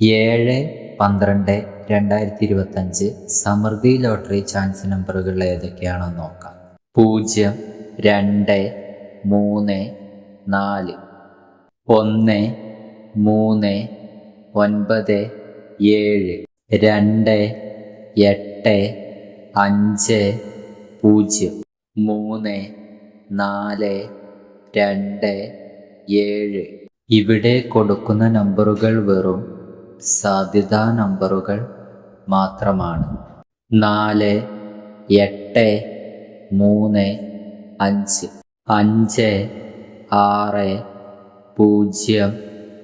ഏഴ് പന്ത്രണ്ട് രണ്ടായിരത്തി ഇരുപത്തഞ്ച് സമൃദ്ധി ലോട്ടറി ചാൻസ് നമ്പറുകൾ ഏതൊക്കെയാണെന്ന് നോക്കാം. പൂജ്യം രണ്ട് മൂന്ന് നാല് ഒന്ന് മൂന്ന് ഒൻപത് ഏഴ് രണ്ട് എട്ട് അഞ്ച് പൂജ്യം മൂന്ന് നാല് രണ്ട് ഏഴ്. ഇവിടെ കൊടുക്കുന്ന നമ്പറുകൾ വെറും സാധ്യതാ നമ്പറുകൾ മാത്രമാണ്. നാല് എട്ട് മൂന്ന് അഞ്ച്. അഞ്ച് ആറ് പൂജ്യം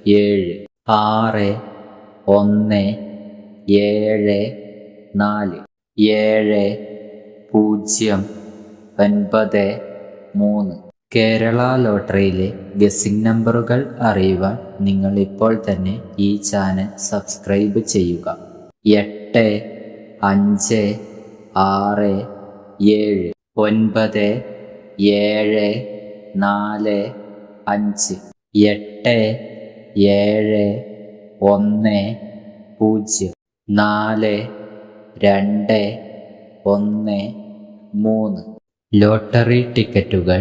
ഏഴ്. ആറ് ഒന്ന് ഏഴ് നാല്. ഏഴ് പൂജ്യം ഒൻപത് മൂന്ന്. കേരള ലോട്ടറിയിലെ ഗസിംഗ് നമ്പറുകൾ അറിയുവാൻ നിങ്ങൾ ഇപ്പോൾ തന്നെ ഈ ചാനൽ സബ്സ്ക്രൈബ് ചെയ്യുക. എട്ട് അഞ്ച് ആറ് ഏഴ് ഒൻപത് ഏഴ് നാല് അഞ്ച് എട്ട് ഏഴ് ഒന്ന് പൂജ്യം നാല് രണ്ട് ഒന്ന് മൂന്ന്. ലോട്ടറി ടിക്കറ്റുകൾ